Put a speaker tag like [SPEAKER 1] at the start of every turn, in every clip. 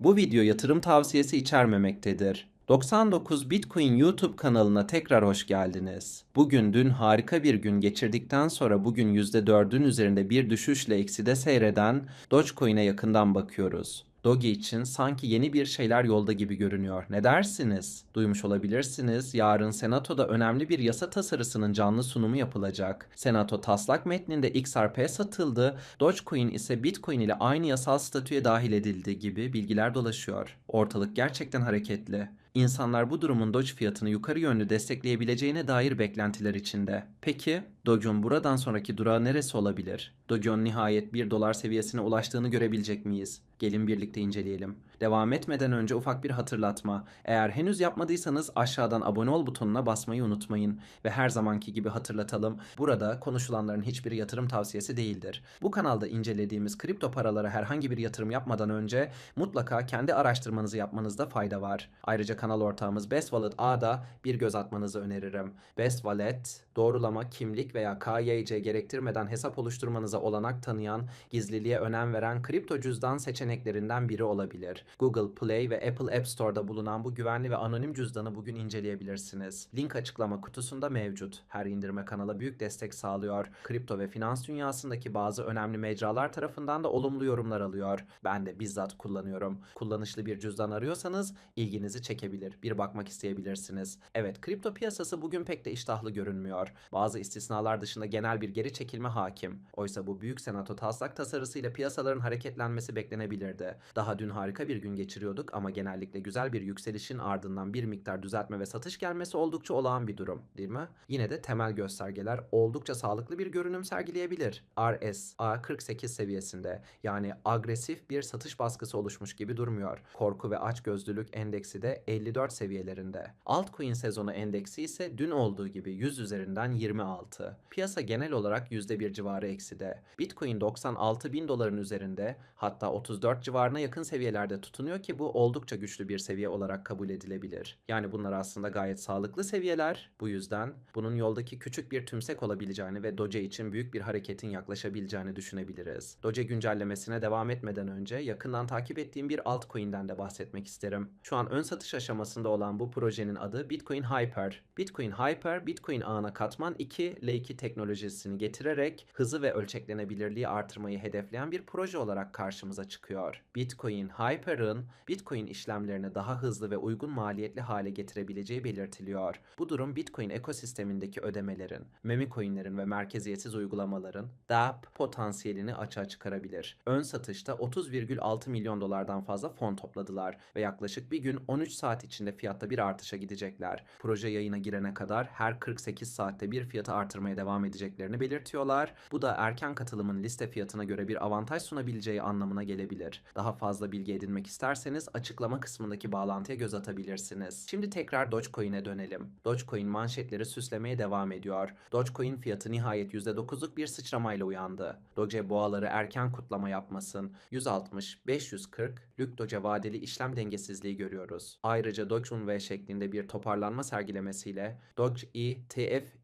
[SPEAKER 1] Bu video yatırım tavsiyesi içermemektedir. 99 Bitcoin YouTube kanalına tekrar hoş geldiniz. Bugün dün harika bir gün geçirdikten sonra bugün %4'ün üzerinde bir düşüşle ekside seyreden Dogecoin'e yakından bakıyoruz. Doge için sanki yeni bir şeyler yolda gibi görünüyor. Ne dersiniz? Duymuş olabilirsiniz. Yarın Senato'da önemli bir yasa tasarısının canlı sunumu yapılacak. Senato taslak metninde XRP satıldı. Dogecoin ise Bitcoin ile aynı yasal statüye dahil edildi gibi bilgiler dolaşıyor. Ortalık gerçekten hareketli. İnsanlar bu durumun Doge fiyatını yukarı yönlü destekleyebileceğine dair beklentiler içinde. Peki Doge'un buradan sonraki durağı neresi olabilir? Doge'un nihayet 1 dolar seviyesine ulaştığını görebilecek miyiz? Gelin birlikte inceleyelim. Devam etmeden önce ufak bir hatırlatma. Eğer henüz yapmadıysanız aşağıdan abone ol butonuna basmayı unutmayın. Ve her zamanki gibi hatırlatalım. Burada konuşulanların hiçbiri yatırım tavsiyesi değildir. Bu kanalda incelediğimiz kripto paralara herhangi bir yatırım yapmadan önce mutlaka kendi araştırmanızı yapmanızda fayda var. Ayrıca kanal ortağımız Best Wallet A'da bir göz atmanızı öneririm. Best Wallet, doğrulama, kimlik veya KYC gerektirmeden hesap oluşturmanıza olanak tanıyan, gizliliğe önem veren kripto cüzdan seçeneklerinden biri olabilir. Google Play ve Apple App Store'da bulunan bu güvenli ve anonim cüzdanı bugün inceleyebilirsiniz. Link açıklama kutusunda mevcut. Her indirme kanala büyük destek sağlıyor. Kripto ve finans dünyasındaki bazı önemli mecralar tarafından da olumlu yorumlar alıyor. Ben de bizzat kullanıyorum. Kullanışlı bir cüzdan arıyorsanız ilginizi çekebilir. Bir bakmak isteyebilirsiniz. Evet, kripto piyasası bugün pek de iştahlı görünmüyor. Bazı istisnalar dışında genel bir geri çekilme hakim. Oysa bu büyük senato taslak tasarısıyla piyasaların hareketlenmesi beklenebilirdi. Daha dün harika bir gün geçiriyorduk ama genellikle güzel bir yükselişin ardından bir miktar düzeltme ve satış gelmesi oldukça olağan bir durum, değil mi? Yine de temel göstergeler oldukça sağlıklı bir görünüm sergileyebilir. RSA 48 seviyesinde yani agresif bir satış baskısı oluşmuş gibi durmuyor. Korku ve açgözlülük endeksi de 54 seviyelerinde. Altcoin sezonu endeksi ise dün olduğu gibi 100 üzerinden 26. Piyasa genel olarak %1 civarı ekside. Bitcoin 96 bin doların üzerinde hatta 34 civarına yakın seviyelerde tutunuyor ki bu oldukça güçlü bir seviye olarak kabul edilebilir. Yani bunlar aslında gayet sağlıklı seviyeler. Bu yüzden bunun yoldaki küçük bir tümsek olabileceğini ve Doge için büyük bir hareketin yaklaşabileceğini düşünebiliriz. Doge güncellemesine devam etmeden önce yakından takip ettiğim bir altcoin'den de bahsetmek isterim. Şu an ön satış aşamasında olan bu projenin adı Bitcoin Hyper. Bitcoin Hyper, Bitcoin ağına katman 2 L2 teknolojisini getirerek hızı ve ölçeklenebilirliği artırmayı hedefleyen bir proje olarak karşımıza çıkıyor. Bitcoin Hyper'ın Bitcoin işlemlerini daha hızlı ve uygun maliyetli hale getirebileceği belirtiliyor. Bu durum Bitcoin ekosistemindeki ödemelerin, meme coinlerin ve merkeziyetsiz uygulamaların dApp potansiyelini açığa çıkarabilir. Ön satışta 30,6 milyon dolardan fazla fon topladılar ve yaklaşık bir gün 13 saat içinde fiyatta bir artışa gidecekler. Proje yayına girene kadar her 48 saatte bir fiyatı artırmaya devam edeceklerini belirtiyorlar. Bu da erken katılımın liste fiyatına göre bir avantaj sunabileceği anlamına gelebilir. Daha fazla bilgi edinmek isterseniz açıklama kısmındaki bağlantıya göz atabilirsiniz. Şimdi tekrar Dogecoin'e dönelim. Dogecoin manşetleri süslemeye devam ediyor. Dogecoin fiyatı nihayet %9'luk bir sıçramayla uyandı. Doge boğaları erken kutlama yapmasın. 160, 540, Lük Doge vadeli işlem dengesizliği görüyoruz. Ayrıca Doge V şeklinde bir toparlanma sergilemesiyle Doge E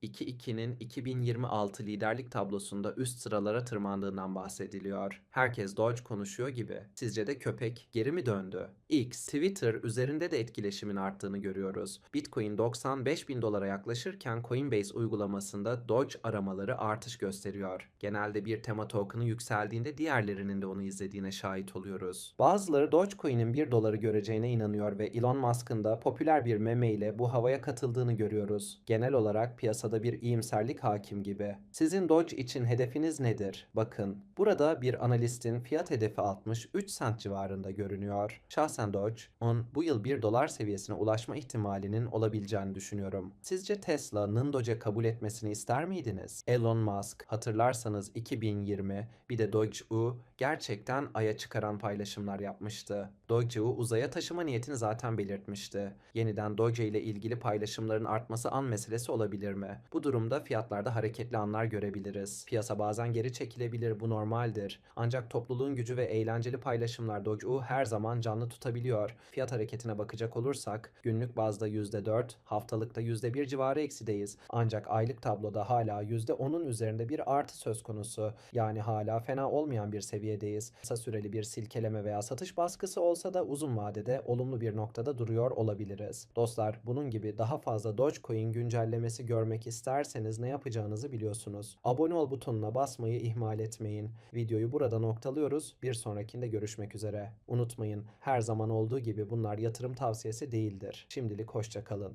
[SPEAKER 1] TF22'nin 2026 liderlik tablosunda üst sıralara tırmandığından bahsediliyor. Herkes Doge konuşuyor gibi. Sizce de köpek geri mi döndü? X, Twitter üzerinde de etkileşimin arttığını görüyoruz. Bitcoin 95 bin dolara yaklaşırken Coinbase uygulamasında Doge aramaları artış gösteriyor. Genelde bir tema token'ı yükseldiğinde diğerlerinin de onu izlediğine şahit oluyoruz. Bazıları Dogecoin'in 1 doları göreceğine inanıyor ve Elon Musk'ın da popüler bir meme ile bu havaya katıldığını görüyoruz. Genel olarak piyasada bir iyimserlik hakim gibi. Sizin Doge için hedefiniz nedir? Bakın, burada bir analistin fiyat hedefi 63 sent civarında görünüyor. Şahsen Doge, on bu yıl 1 dolar seviyesine ulaşma ihtimalinin olabileceğini düşünüyorum. Sizce Tesla'nın Doge kabul etmesini ister miydiniz? Elon Musk, hatırlarsanız 2020 bir de Doge U gerçekten aya çıkaran paylaşımlar yapmıştı. Doge U uzaya taşıma niyetini zaten belirtmişti. Yeniden Doge ile ilgili paylaşımların artması an meselesi olabilir mi? Bu durumda fiyatlarda hareketli anlar görebiliriz. Piyasa bazen geri çekilebilir, bu normaldir. Ancak topluluğun gücü ve eğlenceli paylaşımlar Doge U her zaman canlı tutabiliyor. Fiyat hareketine bakacak olursak günlük bazda %4, haftalıkta %1 civarı eksideyiz. Ancak aylık tabloda hala %10'un üzerinde bir artı söz konusu. Yani hala fena olmayan bir seviye seviyedeyiz. Kısa süreli bir silkeleme veya satış baskısı olsa da uzun vadede olumlu bir noktada duruyor olabiliriz. Dostlar bunun gibi daha fazla Dogecoin güncellemesi görmek isterseniz ne yapacağınızı biliyorsunuz. Abone ol butonuna basmayı ihmal etmeyin. Videoyu burada noktalıyoruz. Bir sonrakinde görüşmek üzere. Unutmayın her zaman olduğu gibi bunlar yatırım tavsiyesi değildir. Şimdilik hoşça kalın.